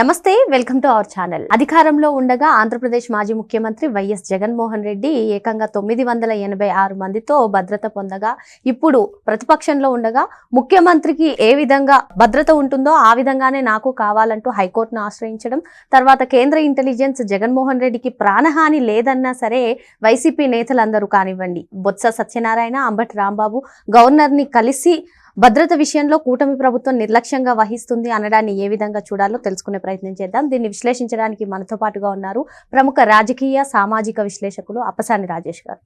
నమస్తే welcome to our channel. అధికారంలో ఉండగా ఆంధ్రప్రదేశ్ మాజీ ముఖ్యమంత్రి వైఎస్ జగన్మోహన్ రెడ్డి ఏకంగా తొమ్మిది వందల ఎనభై ఆరు మందితో భద్రత పొందగా ఇప్పుడు ప్రతిపక్షంలో ఉండగా ముఖ్యమంత్రికి ఏ విధంగా భద్రత ఉంటుందో ఆ విధంగానే నాకు కావాలంటూ హైకోర్టును ఆశ్రయించడం తర్వాత కేంద్ర ఇంటెలిజెన్స్ జగన్మోహన్ రెడ్డికి ప్రాణహాని లేదన్నా సరే వైసీపీ నేతలందరూ కానివ్వండి. బొత్స సత్యనారాయణ అంబటి రాంబాబు గవర్నర్ని కలిసి భద్రత విషయంలో కూటమి ప్రభుత్వం నిర్లక్ష్యంగా వహిస్తుంది అనడాన్ని ఏ విధంగా చూడాలో తెలుసుకునే ప్రయత్నం చేద్దాం. దీన్ని విశ్లేషించడానికి మనతో పాటుగా ఉన్నారు ప్రముఖ రాజకీయ సామాజిక విశ్లేషకులు అప్పసాని రాజేష్ గారు.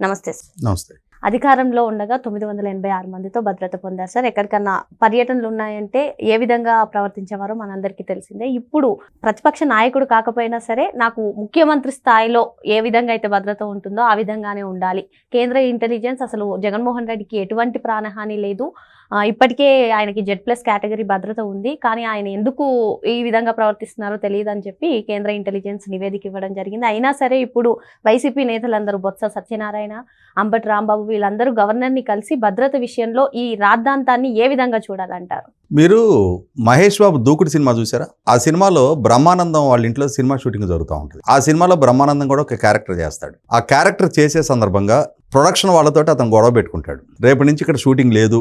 నమస్తే సార్. నమస్తే. అధికారంలో ఉండగా తొమ్మిది వందల ఎనభై ఆరు మందితో భద్రత పొందారు. సార్ ఎక్కడికన్నా పర్యటనలు ఉన్నాయంటే ఏ విధంగా ప్రవర్తించేవారో మనందరికీ తెలిసిందే. ఇప్పుడు ప్రతిపక్ష నాయకుడు కాకపోయినా సరే నాకు ముఖ్యమంత్రి స్థాయిలో ఏ విధంగా అయితే భద్రత ఉంటుందో ఆ విధంగానే ఉండాలి. కేంద్ర ఇంటెలిజెన్స్ అసలు జగన్మోహన్ రెడ్డికి ఎటువంటి ప్రాణహాని లేదు. ఇప్పటికే ఆయనకి జెడ్ ప్లస్ కేటగిరీ భద్రత ఉంది. కానీ ఆయన ఎందుకు ఈ విధంగా ప్రవర్తిస్తున్నారో తెలియదు అని చెప్పి కేంద్ర ఇంటెలిజెన్స్ నివేదిక ఇవ్వడం జరిగింది. అయినా సరే ఇప్పుడు వైసీపీ నేతలందరూ బొత్స సత్యనారాయణ అంబటి రాంబాబు వీళ్ళందరూ గవర్నర్ని కలిసి భద్రత విషయంలో ఈ రాద్ధాంతాన్ని ఏ విధంగా చూడాలంటారు? మీరు మహేష్ బాబు దూకుడు సినిమా చూసారా? ఆ సినిమాలో బ్రహ్మానందం వాళ్ళ ఇంట్లో సినిమా షూటింగ్ జరుగుతూ ఉంటుంది. ఆ సినిమాలో బ్రహ్మానందం కూడా ఒక క్యారెక్టర్ చేస్తాడు. ఆ క్యారెక్టర్ చేసే సందర్భంగా ప్రొడక్షన్ వాళ్ళతో అతను గొడవ పెట్టుకుంటాడు. రేపటి నుంచి ఇక్కడ షూటింగ్ లేదు.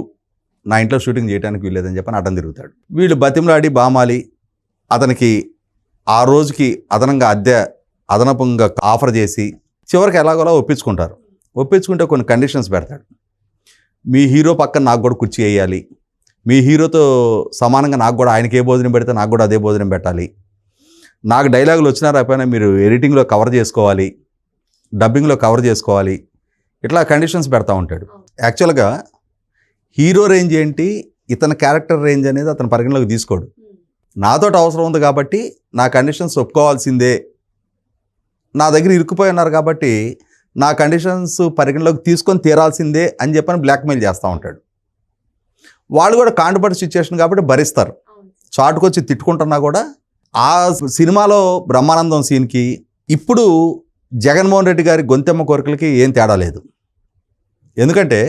నా ఇంట్లో షూటింగ్ చేయడానికి వీల్లేదని చెప్పని అడ్డం తిరుగుతాడు. వీళ్ళు బతిమలాడి బామాలి అతనికి ఆ రోజుకి అదనంగా అద్దె అదనపుగా ఆఫర్ చేసి చివరికి ఎలాగోలా ఒప్పించుకుంటారు. ఒప్పించుకుంటే కొన్ని కండిషన్స్ పెడతాడు. మీ హీరో పక్కన నాకు కూడా కుర్చీ వేయాలి. మీ హీరోతో సమానంగా నాకు కూడా ఆయనకి ఏ భోజనం పెడితే నాకు కూడా అదే భోజనం పెట్టాలి. నాకు డైలాగులు వచ్చినా రాకపోయినా మీరు ఎడిటింగ్లో కవర్ చేసుకోవాలి. డబ్బింగ్లో కవర్ చేసుకోవాలి. ఇట్లా కండిషన్స్ పెడతా ఉంటాడు. యాక్చువల్గా హీరో రేంజ్ ఏంటి? ఇతని క్యారెక్టర్ రేంజ్ అనేది అతను పరిగణలోకి తీసుకోడు. నాతోటి అవసరం ఉంది కాబట్టి నా కండిషన్స్ ఒప్పుకోవాల్సిందే. నా దగ్గర ఇరుక్కుపోయి ఉన్నారు కాబట్టి నా కండిషన్స్ పరిగణలోకి తీసుకొని తీరాల్సిందే అని చెప్పని బ్లాక్మెయిల్ చేస్తూ ఉంటాడు. వాళ్ళు కూడా కాండపడి సిచ్యువేషన్ కాబట్టి భరిస్తారు. చాటుకొచ్చి తిట్టుకుంటున్నా కూడా ఆ సినిమాలో బ్రహ్మానందం సీన్కి ఇప్పుడు జగన్మోహన్ రెడ్డి గారి గొంతెమ్మ కోరికలకి ఏం తేడా లేదు. ఎందుకంటే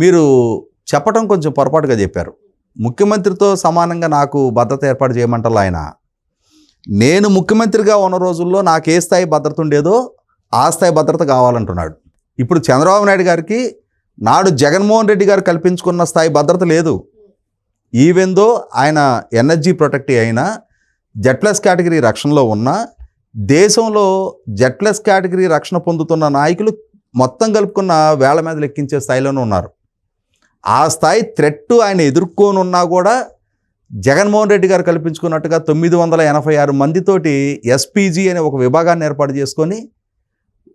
మీరు చెప్పటం కొంచెం పొరపాటుగా చెప్పారు. ముఖ్యమంత్రితో సమానంగా నాకు భద్రత ఏర్పాటు చేయమంటారు ఆయన. నేను ముఖ్యమంత్రిగా ఉన్న రోజుల్లో నాకు ఏ స్థాయి భద్రత ఉండేదో ఆ స్థాయి భద్రత కావాలంటున్నాడు. ఇప్పుడు చంద్రబాబు నాయుడు గారికి నాడు జగన్మోహన్ రెడ్డి గారు కల్పించుకున్న స్థాయి భద్రత లేదు. ఈవెందో ఆయన ఎనర్జీ ప్రొటెక్ట్ అయినా జెడ్ ప్లస్ కేటగిరీ రక్షణలో ఉన్న దేశంలో జెడ్ ప్లస్ కేటగిరీ రక్షణ పొందుతున్న నాయకులు మొత్తం కలుపుకున్న వేల మీద లెక్కించే స్థాయిలోనే ఉన్నారు. ఆ స్థాయి థ్రెట్ ఆయన ఎదుర్కొని ఉన్నా కూడా జగన్మోహన్ రెడ్డి గారు కల్పించుకున్నట్టుగా తొమ్మిది వందల ఎనభై ఆరు మందితోటి ఎస్పీజీ అనే ఒక విభాగాన్ని ఏర్పాటు చేసుకొని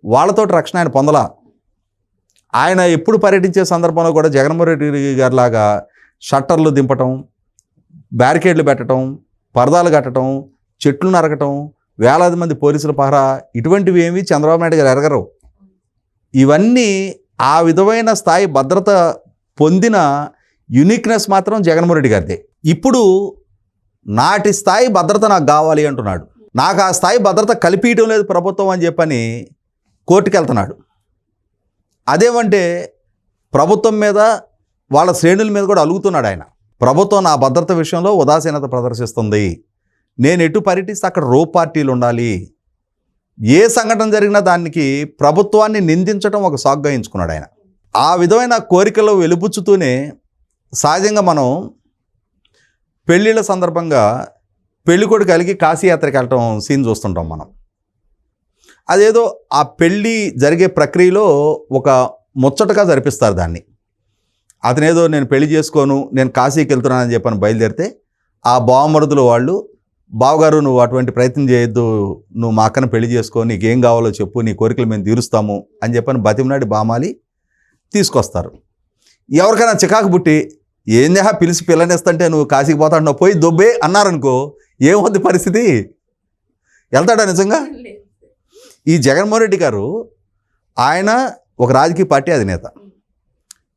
వాళ్ళతోటి రక్షణ ఆయన పొందలా. ఆయన ఎప్పుడు పర్యటించే సందర్భంలో కూడా జగన్మోహన్ రెడ్డి గారిలాగా షట్టర్లు దింపటం బ్యారికేడ్లు పెట్టడం పరదాలు కట్టడం చెట్లు నరకటం వేలాది మంది పోలీసుల పహరా ఇటువంటివి ఏమి చంద్రబాబు నాయుడు గారు ఎరగరు. ఇవన్నీ ఆ విధమైన స్థాయి భద్రత పొందిన యునిక్నెస్ మాత్రం జగన్మోహన్ రెడ్డి గారిదే. ఇప్పుడు నాటి స్థాయి భద్రత నాకు కావాలి అంటున్నాడు. నాకు ఆ స్థాయి భద్రత కల్పించడం లేదు ప్రభుత్వం అని చెప్పని కోర్టుకు వెళ్తున్నాడు అదేమంటే ప్రభుత్వం మీద వాళ్ళ శ్రేణుల మీద కూడా అలుగుతున్నాడు ఆయన. ప్రభుత్వం నా భద్రత విషయంలో ఉదాసీనత ప్రదర్శిస్తుంది. నేను ఎటు పర్యటిస్తే అక్కడ రో పార్టీలు ఉండాలి. ఏ సంఘటన జరిగినా దానికి ప్రభుత్వాన్ని నిందించడం ఒక సాగ్గా ఎంచుకున్నాడు ఆయన. ఆ విధమైన కోరికలు వెలుపుచ్చుతూనే సహజంగా మనం పెళ్ళిళ్ళ సందర్భంగా పెళ్ళికొడుకు కలిగి కాశీయాత్రకి వెళ్ళటం సీన్ చూస్తుంటాం మనం. అదేదో ఆ పెళ్ళి జరిగే ప్రక్రియలో ఒక ముచ్చటగా జరిపిస్తారు దాన్ని. అతనేదో నేను పెళ్ళి చేసుకోను నేను కాశీకి వెళ్తున్నానని చెప్పని బయలుదేరితే ఆ బావమరుదులు వాళ్ళు బావగారు నువ్వు అటువంటి ప్రయత్నం చేయొద్దు నువ్వు మా అక్కన పెళ్ళి చేసుకో నీకేం కావాలో చెప్పు నీ కోరికలు మేము తీరుస్తాము అని చెప్పని బతిమనాడి బామాలి తీసుకొస్తారు. ఎవరికైనా చికాకు పుట్టి ఏందేహా పిలిచి పిల్లనిస్తుంటే నువ్వు కాశీకి పోతాడు పోయి దొబ్బే అన్నారనుకో ఏమవుద్ది పరిస్థితి? వెళ్తాడా నిజంగా? ఈ జగన్మోహన్ రెడ్డి గారు ఆయన ఒక రాజకీయ పార్టీ అధినేత.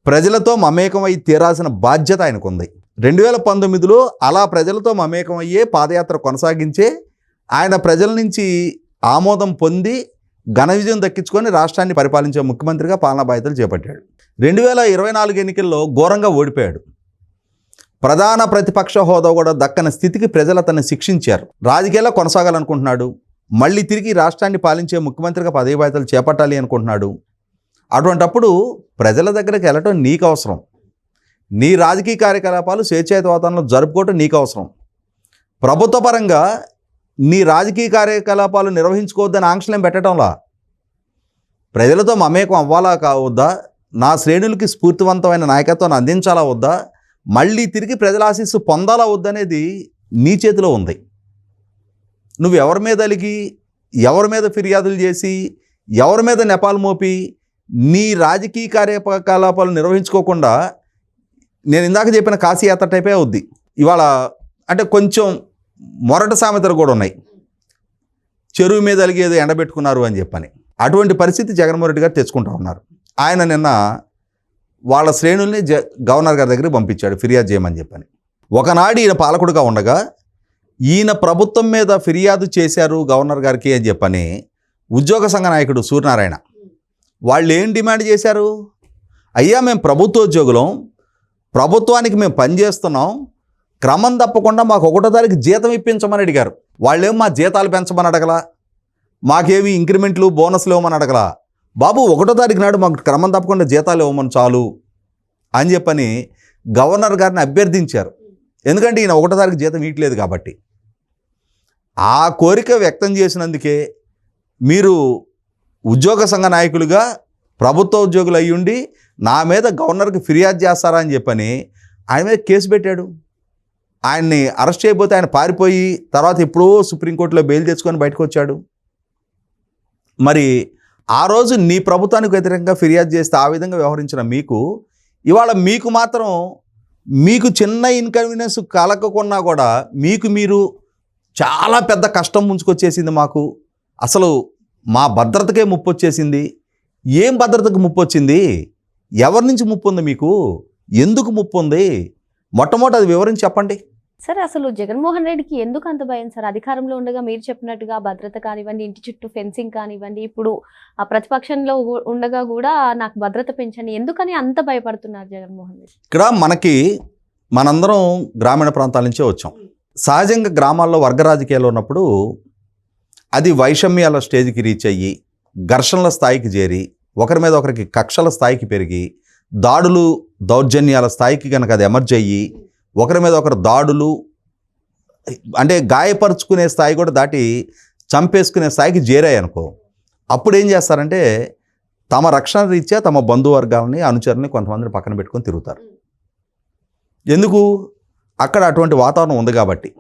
ప్రజలతో మమేకమై తీరాల్సిన బాధ్యత ఆయనకు ఉంది రెండు వేల పంతొమ్మిదిలో అలా ప్రజలతో మమేకం అయ్యే పాదయాత్ర కొనసాగించే ఆయన ప్రజల నుంచి ఆమోదం పొంది ఘన విజయం దక్కించుకొని రాష్ట్రాన్ని పరిపాలించే ముఖ్యమంత్రిగా పాలనా బాధ్యతలు చేపట్టాడు. రెండు వేల ఇరవై నాలుగు ఎన్నికల్లో ఘోరంగా ఓడిపోయాడు. ప్రధాన ప్రతిపక్ష హోదా కూడా దక్కని స్థితికి ప్రజలు అతన్ని శిక్షించారు. రాజకీయాల్లో కొనసాగాలనుకుంటున్నాడు. మళ్ళీ తిరిగి రాష్ట్రాన్ని పాలించే ముఖ్యమంత్రిగా పదవి బాధ్యతలు చేపట్టాలి అనుకుంటున్నాడు. అటువంటప్పుడు ప్రజల దగ్గరికి వెళ్ళటం నీకు అవసరం. నీ రాజకీయ కార్యకలాపాలు స్వేచ్ఛాయుత వాతావరణంలో జరుపుకోవటం నీకు అవసరం. ప్రభుత్వ పరంగా నీ రాజకీయ కార్యకలాపాలు నిర్వహించుకోవద్దని ఆంక్షలేం పెట్టడంలా ప్రజలతో మమేకం అవ్వాలా కావద్దా? నా శ్రేణులకి స్ఫూర్తివంతమైన నాయకత్వాన్ని అందించాలా వద్దా? మళ్ళీ తిరిగి ప్రజల ఆశీస్సు పొందాలా వద్దనేది నీ చేతిలో ఉంది. నువ్వు ఎవరి మీద అలిగి ఎవరి మీద ఫిర్యాదులు చేసి ఎవరి మీద నెపాలు మోపి నీ రాజకీయ కార్యకలాపాలు నిర్వహించుకోకుండా నేను ఇందాక చెప్పిన కాశీయాత్ర టైపే అవుద్ది. ఇవాళ అంటే కొంచెం మొరట సామెతలు కూడా ఉన్నాయి. చెరువు మీద అలిగేది ఎండబెట్టుకున్నారు అని చెప్పని. అటువంటి పరిస్థితి జగన్మోహన్ రెడ్డి గారు తెచ్చుకుంటా ఉన్నారు. ఆయన నిన్న వాళ్ళ శ్రేణుల్ని జ గవర్నర్ గారి దగ్గరికి పంపించాడు ఫిర్యాదు చేయమని చెప్పని. ఒకనాడు ఈయన పాలకుడుగా ఉండగా ఈయన ప్రభుత్వం మీద ఫిర్యాదు చేశారు గవర్నర్ గారికి అని చెప్పని ఉద్యోగ సంఘ నాయకుడు సూర్యనారాయణ. వాళ్ళు ఏం డిమాండ్ చేశారు? అయ్యా మేము ప్రభుత్వ ఉద్యోగులం ప్రభుత్వానికి మేము పనిచేస్తున్నాం క్రమం తప్పకుండా మాకు ఒకటో తారీఖు జీతం ఇప్పించమని అడిగారు. వాళ్ళేం మా జీతాలు పెంచమని అడగలా? మాకేవి ఇంక్రిమెంట్లు బోనస్లు ఇవ్వమని అడగలా? బాబు ఒకటో తారీఖు నాడు మాకు క్రమం తప్పకుండా జీతాలు ఇవ్వమని చాలు అని చెప్పని గవర్నర్ గారిని అభ్యర్థించారు. ఎందుకంటే ఈయన ఒకటో తారీఖు జీతం ఇవ్వట్లేదు కాబట్టి. ఆ కోరిక వ్యక్తం చేసినందుకే మీరు ఉద్యోగ సంఘ నాయకులుగా ప్రభుత్వ ఉద్యోగులు అయ్యుండి నా మీద గవర్నర్కి ఫిర్యాదు చేస్తారా అని చెప్పని ఆయన మీద కేసు పెట్టాడు. ఆయన్ని అరెస్ట్ చేయబోతే ఆయన పారిపోయి తర్వాత ఎప్పుడో సుప్రీంకోర్టులో బెయిల్ తెచ్చుకొని బయటకు వచ్చాడు. మరి ఆ రోజు నీ ప్రభుత్వానికి వ్యతిరేకంగా ఫిర్యాదు చేస్తే ఆ విధంగా వ్యవహరించిన మీకు ఇవాళ మీకు మాత్రం మీకు చిన్న ఇన్కన్వీనియన్స్ కలగకున్నా కూడా మీకు మీరు చాలా పెద్ద కష్టం ముంచుకొచ్చేసింది మాకు. అసలు మా భద్రతకే ముప్పు వచ్చేసింది ఏం భద్రతకు ముప్పు వచ్చింది ఎవరి నుంచి ముప్పు ఉంది మీకు? ఎందుకు ముప్పు ఉంది మొట్టమొదటి అది వివరించి చెప్పండి. సార్ అసలు జగన్మోహన్ రెడ్డికి ఎందుకు అంత భయం సార్? అధికారంలో ఉండగా మీరు చెప్పినట్టుగా భద్రత కానివ్వండి ఇంటి చుట్టూ ఫెన్సింగ్ కానివ్వండి ఇప్పుడు ఆ ప్రతిపక్షంలో ఉండగా కూడా నాకు భద్రత పెంచండి. ఎందుకని అంత భయపడుతున్నారు జగన్మోహన్ రెడ్డి? ఇక్కడ మనకి మనందరం గ్రామీణ ప్రాంతాల నుంచే వచ్చాం. సహజంగా గ్రామాల్లో వర్గ రాజకీయాలు ఉన్నప్పుడు అది వైషమ్యాల స్టేజ్కి రీచ్ అయ్యి ఘర్షణల స్థాయికి చేరి ఒకరి మీద ఒకరికి కక్షల స్థాయికి పెరిగి దాడులు దౌర్జన్యాల స్థాయికి కనుక అది ఎమర్జ్ అయ్యి ఒకరి మీద ఒకరు దాడులు అంటే గాయపరుచుకునే స్థాయి కూడా దాటి చంపేసుకునే స్థాయికి చేరాయి అనుకో అప్పుడు ఏం చేస్తారంటే తమ రక్షణ రీత్యా తమ బంధువర్గాలని అనుచరుని కొంతమందిని పక్కన పెట్టుకొని తిరుగుతారు. ఎందుకు? అక్కడ అటువంటి వాతావరణం ఉంది కాబట్టి.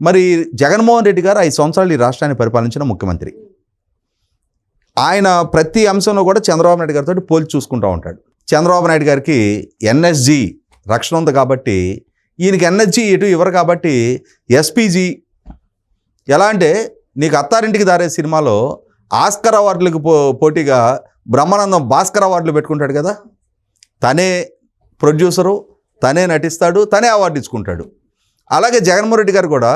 మరి జగన్మోహన్ రెడ్డి గారు ఐదు సంవత్సరాలు ఈ రాష్ట్రాన్ని పరిపాలించిన ముఖ్యమంత్రి. ఆయన ప్రతి అంశంలో కూడా చంద్రబాబు నాయుడు గారితో పోల్చి చూసుకుంటూ ఉంటాడు. చంద్రబాబు నాయుడు గారికి ఎన్ఎస్జి రక్షణ ఉంది కాబట్టి ఈయనకి ఎన్ఎస్జి ఇటు ఇవ్వరు కాబట్టి ఎస్పీజీ ఎలా అంటే నీకు అత్తారింటికి దారే సినిమాలో ఆస్కర్ అవార్డులకు పో పోటీగా బ్రహ్మానందం భాస్కర్ అవార్డులు పెట్టుకుంటాడు కదా? తనే ప్రొడ్యూసరు తనే నటిస్తాడు తనే అవార్డు ఇచ్చుకుంటాడు. అలాగే జగన్మోహన్ రెడ్డి గారు కూడా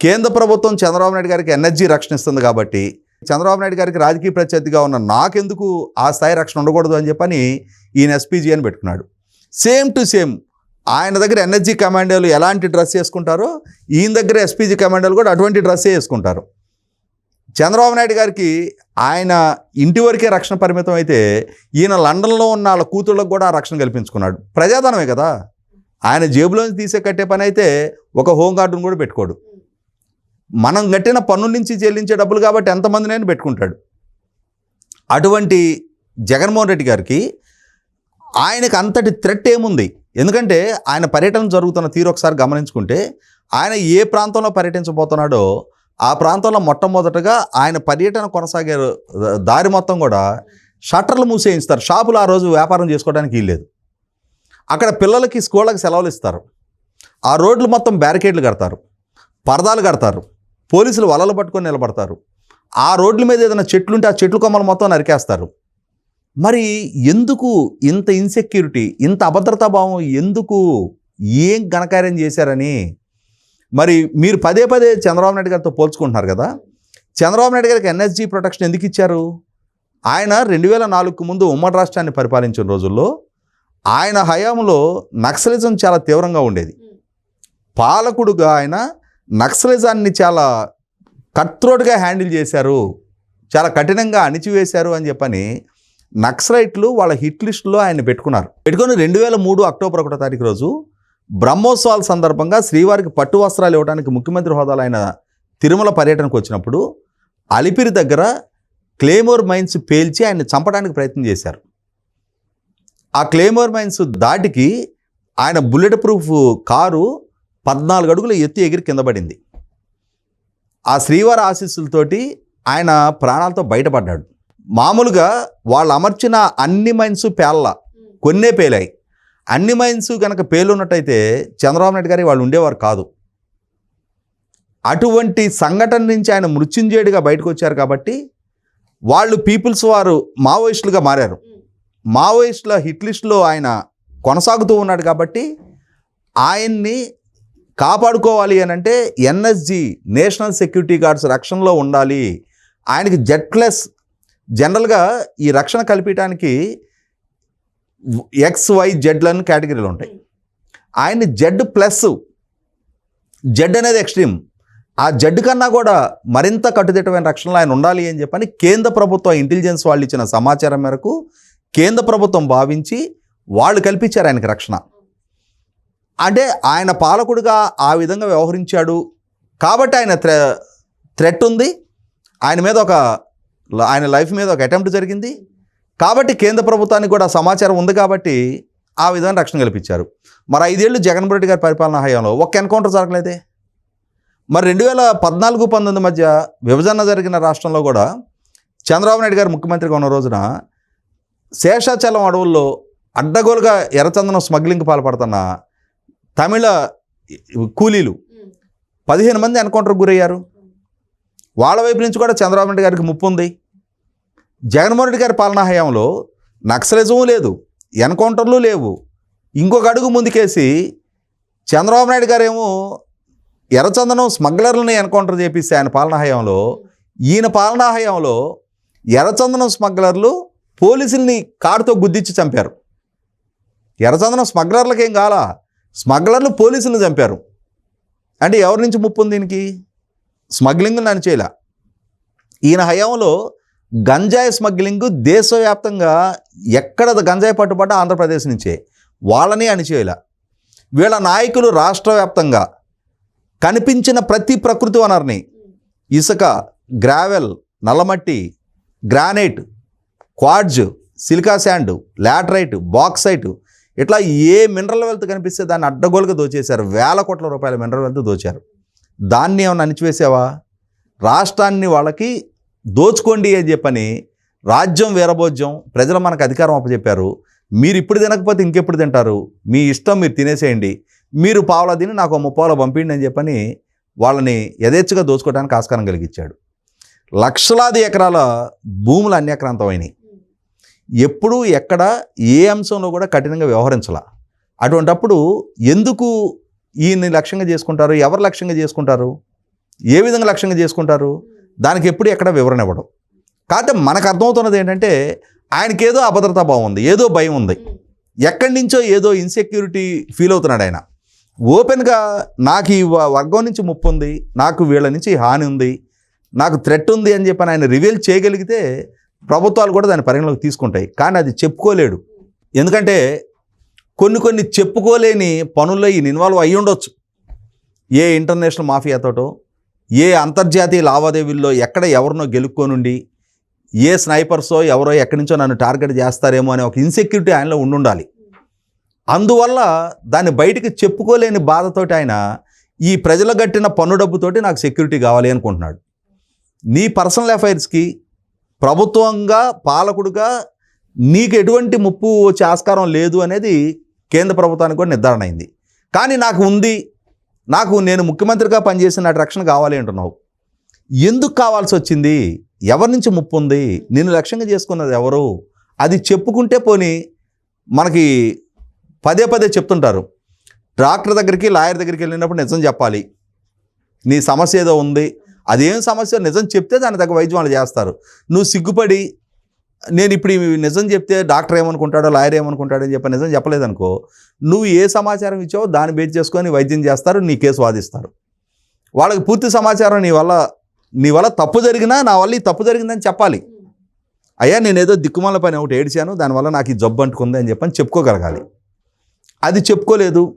కేంద్ర ప్రభుత్వం చంద్రబాబు నాయుడు గారికి ఎనర్జీ రక్షణ ఇస్తుంది కాబట్టి చంద్రబాబు నాయుడు గారికి రాజకీయ ప్రత్యర్థిగా ఉన్న నాకెందుకు ఆ స్థాయి రక్షణ ఉండకూడదు అని చెప్పని ఈయన ఎస్పీజీ అని పెట్టుకున్నాడు. సేమ్ టు సేమ్ ఆయన దగ్గర ఎనర్జీ కమాండోలు ఎలాంటి డ్రెస్ వేసుకుంటారో ఈయన దగ్గర ఎస్పీజీ కమాండోలు కూడా అటువంటి డ్రెస్సే వేసుకుంటారు. చంద్రబాబు నాయుడు గారికి ఆయన ఇంటి వరకే రక్షణ పరిమితం అయితే ఈయన లండన్లో ఉన్న వాళ్ళ కూతుళ్ళకు కూడా ఆ రక్షణ కల్పించుకున్నాడు. ప్రజాధనమే కదా. ఆయన జేబులోంచి తీసే కట్టే పని అయితే ఒక హోంగార్డును కూడా పెట్టుకోడు. మనం కట్టిన పన్ను నుంచి చెల్లించే డబ్బులు కాబట్టి ఎంతమందినైనా పెట్టుకుంటాడు. అటువంటి జగన్మోహన్ రెడ్డి గారికి ఆయనకు అంతటి థ్రెట్ ఏముంది? ఎందుకంటే ఆయన పర్యటన జరుగుతున్న తీరు ఒకసారి గమనించుకుంటే ఆయన ఏ ప్రాంతంలో పర్యటించబోతున్నాడో ఆ ప్రాంతంలో మొట్టమొదటగా ఆయన పర్యటన కొనసాగే దారి మొత్తం కూడా షట్టర్లు మూసేయిస్తారు షాపులు ఆ రోజు వ్యాపారం చేసుకోవడానికి వీల్లేదు. అక్కడ పిల్లలకి స్కూళ్ళకి సెలవులు ఇస్తారు. ఆ రోడ్లు మొత్తం బ్యారికేడ్లు కడతారు. పరదాలు కడతారు. పోలీసులు వలలు పట్టుకొని నిలబడతారు. ఆ రోడ్ల మీద ఏదైనా చెట్లుంటే ఆ చెట్లు కొమ్మలు మొత్తం నరికేస్తారు. మరి ఎందుకు ఇంత ఇన్సెక్యూరిటీ ఇంత అభద్రతా భావం ఎందుకు ఏం ఘనకార్యం చేశారని మరి మీరు పదే పదే చంద్రబాబు నాయుడు గారితో పోల్చుకుంటున్నారు కదా. చంద్రబాబు నాయుడు గారికి ఎన్ఎస్జీ ప్రొటెక్షన్ ఎందుకు ఇచ్చారు? ఆయన రెండు వేల నాలుగుకు ముందు ఉమ్మడి రాష్ట్రాన్ని పరిపాలించిన రోజుల్లో ఆయన హయాంలో నక్సలిజం చాలా తీవ్రంగా ఉండేది. పాలకుడుగా ఆయన నక్సలిజాన్ని చాలా కట్త్రోడ్గా హ్యాండిల్ చేశారు. చాలా కఠినంగా అణిచివేశారు అని చెప్పని నక్సలైట్లు వాళ్ళ హిట్ లిస్టులో ఆయన పెట్టుకున్నారు. పెట్టుకొని రెండు వేల మూడు అక్టోబర్ ఒకటో తారీఖు రోజు బ్రహ్మోత్సవాల సందర్భంగా శ్రీవారికి పట్టు వస్త్రాలు ఇవ్వడానికి ముఖ్యమంత్రి హోదాలో ఆయన తిరుమల పర్యటనకు వచ్చినప్పుడు అలిపిరి దగ్గర క్లేమోర్ మైన్స్ పేల్చి ఆయన చంపడానికి ప్రయత్నం చేశారు. ఆ క్లేమోర్ మైన్స్ దాటికి ఆయన బుల్లెట్ ప్రూఫ్ కారు పద్నాలుగు అడుగుల ఎత్తు ఎగిరి కింద పడింది. ఆ శ్రీవారి ఆశీస్సులతోటి ఆయన ప్రాణాలతో బయటపడ్డాడు. మామూలుగా వాళ్ళు అమర్చిన అన్ని మైన్స్ పేల్ల కొన్నే పేలాయి. అన్ని మైన్స్ కనుక పేలున్నట్టయితే చంద్రబాబు నాయుడు గారి వాళ్ళు ఉండేవారు కాదు. అటువంటి సంఘటన నుంచి ఆయన మృత్యుంజయుడిగా బయటకు వచ్చారు కాబట్టి వాళ్ళు పీపుల్స్ వారు మావోయిస్టులుగా మారారు. మావోయిస్టుల హిట్ లిస్టులో ఆయన కొనసాగుతూ ఉన్నాడు కాబట్టి ఆయన్ని కాపాడుకోవాలి అని అంటే ఎన్ఎస్జి నేషనల్ సెక్యూరిటీ గార్డ్స్ రక్షణలో ఉండాలి. ఆయనకి జెడ్ ప్లస్ జనరల్గా ఈ రక్షణ కల్పించడానికి ఎక్స్ వై జెడ్లను కేటగిరీలు ఉంటాయి. ఆయన్ని జెడ్ ప్లస్ జెడ్ అనేది ఎక్స్ట్రీమ్. ఆ జెడ్ కన్నా కూడా మరింత కట్టుదిట్టమైన రక్షణలో ఆయన ఉండాలి అని చెప్పని కేంద్ర ప్రభుత్వ ఇంటెలిజెన్స్ వాళ్ళు ఇచ్చిన సమాచారం మేరకు కేంద్ర ప్రభుత్వం భావించి వాళ్ళు కల్పించారు ఆయనకి రక్షణ. అంటే ఆయన పాలకుడిగా ఆ విధంగా వ్యవహరించాడు. కాబట్టి ఆయన థ్రె థ్రెట్ ఉంది. ఆయన మీద ఒక ఆయన లైఫ్ మీద ఒక అటెంప్ట్ జరిగింది. కాబట్టి కేంద్ర ప్రభుత్వానికి కూడా సమాచారం ఉంది కాబట్టి ఆ విధంగా రక్షణ కల్పించారు. మరి ఐదేళ్ళు జగన్మోహన్ రెడ్డి గారి పరిపాలనా హయాంలో ఒక్క ఎన్కౌంటర్ జరగలేదే. మరి రెండు వేల పద్నాలుగు పంతొమ్మిది మధ్య విభజన జరిగిన రాష్ట్రంలో కూడా చంద్రబాబు నాయుడు గారు ముఖ్యమంత్రిగా ఉన్న రోజున శేషాచలం అడవుల్లో అడ్డగోలుగా ఎర్రచందనం స్మగ్లింగ్ పాల్పడుతున్న తమిళ కూలీలు పదిహేను మంది ఎన్కౌంటర్కి గురయ్యారు. వాళ్ళ వైపు నుంచి కూడా చంద్రబాబు నాయుడు గారికి ముప్పు ఉంది. జగన్మోహన్ రెడ్డి గారి పాలనా హయాంలో నక్సలిజము లేదు ఎన్కౌంటర్లు లేవు. ఇంకొక అడుగు ముందుకేసి చంద్రబాబు నాయుడు గారేమో ఎర్రచందనం స్మగ్లర్లని ఎన్కౌంటర్ చేపిస్తే ఆయన పాలనా హయాంలో ఈయన పాలనా హయాంలో ఎర్రచందనం స్మగ్లర్లు పోలీసుల్ని కారుతో గుద్దిచ్చి చంపారు. ఎర్రచందనం స్మగ్లర్లకేం కాలా స్మగ్లర్లు పోలీసులను చంపారు. అంటే ఎవరి నుంచి ముప్పు ఉంది దీనికి? స్మగ్లింగ్ నన్ను చేయలే. ఈయన హయాంలో గంజాయి స్మగ్లింగ్ దేశవ్యాప్తంగా ఎక్కడ గంజాయి పట్టుబడ్డ ఆంధ్రప్రదేశ్ నుంచే. వాళ్ళని అణిచేయలే వీళ్ళ నాయకులు రాష్ట్ర వ్యాప్తంగా కనిపించిన ప్రతి ప్రకృతి వనరుని ఇసుక gravel నల్లమట్టి granite quartz silica sand laterite bauxite ఇట్లా ఏ మినరల్ వెల్త్ కనిపిస్తే దాన్ని అడ్డగోలుగా దోచేశారు. వేల కోట్ల రూపాయల మినరల్ వెల్త్ దోచారు. దాన్ని ఏమైనా అణిచివేసావా? రాష్ట్రాన్ని వాళ్ళకి దోచుకోండి అని చెప్పని రాజ్యం వీరభోజ్యం ప్రజలు మనకు అధికారం అప్పచెప్పారు. మీరు ఇప్పుడు తినకపోతే ఇంకెప్పుడు తింటారు? మీ ఇష్టం మీరు తినేసేయండి. మీరు పావుల తిని నాకు ఓ ముప్పావుల పంపిండి అని చెప్పని వాళ్ళని యథేచ్ఛగా దోచుకోవడానికి ఆస్కారం కలిగించాడు. లక్షలాది ఎకరాల భూములు అన్యాక్రాంతమైనవి ఎప్పుడూ ఎక్కడ ఏ అంశంలో కూడా కఠినంగా వ్యవహరించాల. అటువంటప్పుడు ఎందుకు ఈయన్ని లక్ష్యంగా చేసుకుంటారు ఎవరు లక్ష్యంగా చేసుకుంటారు? ఏ విధంగా లక్ష్యంగా చేసుకుంటారు? దానికి ఎప్పుడు ఎక్కడ వివరణ ఇవ్వడం. కాకపోతే మనకు అర్థమవుతున్నది ఏంటంటే ఆయనకి ఏదో అభద్రతా భావం ఉంది ఏదో భయం ఉంది. ఎక్కడి నుంచో ఏదో ఇన్సెక్యూరిటీ ఫీల్ అవుతున్నాడు ఆయన. ఓపెన్గా నాకు ఈ వర్గం నుంచి ముప్పు ఉంది నాకు వీళ్ళ నుంచి హాని ఉంది నాకు థ్రెట్ ఉంది అని చెప్పి ఆయన రివీల్ చేయగలిగితే ప్రభుత్వాలు కూడా దాన్ని పరిగణలోకి తీసుకుంటాయి. కానీ అది చెప్పుకోలేడు. ఎందుకంటే కొన్ని కొన్ని చెప్పుకోలేని పనుల్లో ఈయన ఇన్వాల్వ్ అయ్యి ఉండొచ్చు. ఏ ఇంటర్నేషనల్ మాఫియాతోటో ఏ అంతర్జాతీయ లావాదేవీల్లో ఎక్కడ ఎవరినో గెలుక్కోనుండి ఏ స్నైపర్సో ఎవరో ఎక్కడి నుంచో నన్ను టార్గెట్ చేస్తారేమో అనే ఒక ఇన్సెక్యూరిటీ ఆయనలో ఉండుండాలి. అందువల్ల దాన్ని బయటికి చెప్పుకోలేని బాధతోటి ఆయన ఈ ప్రజలు కట్టిన పన్ను డబ్బుతోటి నాకు సెక్యూరిటీ కావాలి అనుకుంటున్నాడు. నీ పర్సనల్ అఫైర్స్కి ప్రభుత్వంగా పాలకుడుగా నీకు ఎటువంటి ముప్పు వచ్చే ఆస్కారం లేదు అనేది కేంద్ర ప్రభుత్వానికి కూడా నిర్ధారణ అయింది. కానీ నాకు ఉంది నాకు నేను ముఖ్యమంత్రిగా పనిచేసిన నాకు రక్షణ కావాలి అంటున్నావు. ఎందుకు కావాల్సి వచ్చింది? ఎవరి నుంచి ముప్పు ఉంది? నిన్ను లక్ష్యంగా చేసుకున్నది ఎవరు? అది చెప్పుకుంటే పోని మనకి పదే పదే చెప్తుంటారు. డాక్టర్ దగ్గరికి లాయర్ దగ్గరికి వెళ్ళినప్పుడు నిజం చెప్పాలి. నీ సమస్య ఏదో ఉంది. అదేం సమస్య? నిజం చెప్తే దాని తగ్గ వైద్యం వాళ్ళు చేస్తారు. నువ్వు సిగ్గుపడి నేను ఇప్పుడు నిజం చెప్తే డాక్టర్ ఏమనుకుంటాడో లాయర్ ఏమనుకుంటాడో అని చెప్పి నిజం చెప్పలేదనుకో నువ్వు ఏ సమాచారం ఇచ్చావో దాన్ని బేస్ చేసుకొని వైద్యం చేస్తారు నీ కేసు వాదిస్తారు. వాళ్ళకి పూర్తి సమాచారం నీ వల్ల నీ వల్ల తప్పు జరిగినా నా వల్ల ఈ తప్పు జరిగిందని చెప్పాలి. అయ్యా నేను ఏదో దిక్కుమాల పని ఒకటి ఏడిచాను దానివల్ల నాకు ఈ జబ్బు అంటుకుంది అని చెప్పని చెప్పుకోగలగాలి. అది చెప్పుకోలేదు.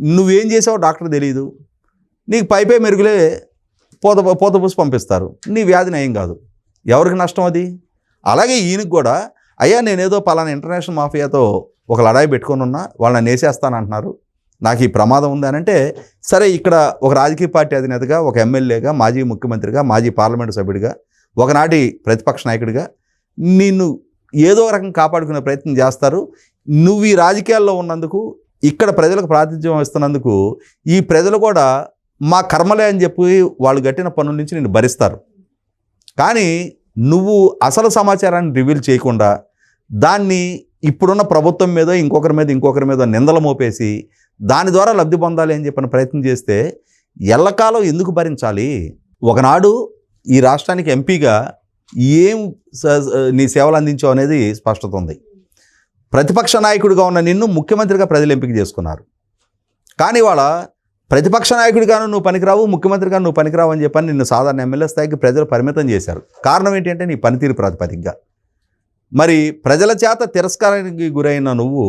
నువ్వేం చేసావో డాక్టర్ తెలియదు నీకు పైపై మెరుగులే పోత పోత పూసి పంపిస్తారు. నీ వ్యాధి నయం కాదు. ఎవరికి నష్టం అది? అలాగే ఈయనకు కూడా అయ్యా నేనేదో పలానా ఇంటర్నేషనల్ మాఫియాతో ఒక లడాయి పెట్టుకొని ఉన్నా వాళ్ళని నేసేస్తానంటున్నారు నాకు ఈ ప్రమాదం ఉంది అని అంటే సరే ఇక్కడ ఒక రాజకీయ పార్టీ అధినేతగా ఒక ఎమ్మెల్యేగా మాజీ ముఖ్యమంత్రిగా మాజీ పార్లమెంటు సభ్యుడిగా ఒకనాటి ప్రతిపక్ష నాయకుడిగా నిన్ను ఏదో రకం కాపాడుకునే ప్రయత్నం చేస్తారు. నువ్వు ఈ రాజకీయాల్లో ఉన్నందుకు ఇక్కడ ప్రజలకు ప్రాతినిధ్యం ఇస్తున్నందుకు ఈ ప్రజలు కూడా మా కర్మలే అని చెప్పి వాళ్ళు కట్టిన పనుల నుంచి నేను భరిస్తారు. కానీ నువ్వు అసలు సమాచారాన్ని రివీల్ చేయకుండా దాన్ని ఇప్పుడున్న ప్రభుత్వం మీద ఇంకొకరి మీద ఇంకొకరి మీద నిందలు మోపేసి దాని ద్వారా లబ్ధి పొందాలి అని చెప్పిన ప్రయత్నం చేస్తే ఎల్లకాలం ఎందుకు భరించాలి? ఒకనాడు ఈ రాష్ట్రానికి ఎంపీగా ఏం నీ సేవలు అందించావు అనేది స్పష్టత ఉంది. ప్రతిపక్ష నాయకుడిగా ఉన్న నిన్ను ముఖ్యమంత్రిగా ప్రజలు ఎంపిక చేసుకున్నారు. కానీ వాళ్ళ ప్రతిపక్ష నాయకుడిగాను నువ్వు పనికిరావు ముఖ్యమంత్రిగా నువ్వు పనికిరావు అని చెప్పని నిన్ను సాధారణ ఎమ్మెల్యే స్థాయికి ప్రజలు పరిమితం చేశారు. కారణం ఏంటంటే నీ పనితీరు ప్రాతిపదికగా. మరి ప్రజల చేత తిరస్కారానికి గురైన నువ్వు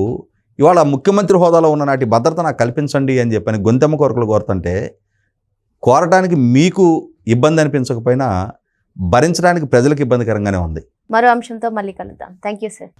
ఇవాళ ముఖ్యమంత్రి హోదాలో ఉన్న నాటి భద్రత నాకు కల్పించండి అని చెప్పని గొంతెమ్మ కోరికలు కోరుతుంటే కోరటానికి మీకు ఇబ్బంది అనిపించకపోయినా భరించడానికి ప్రజలకు ఇబ్బందికరంగానే ఉంది. మరో అంశంతో మళ్ళీ కలుద్దాం. Thank you sir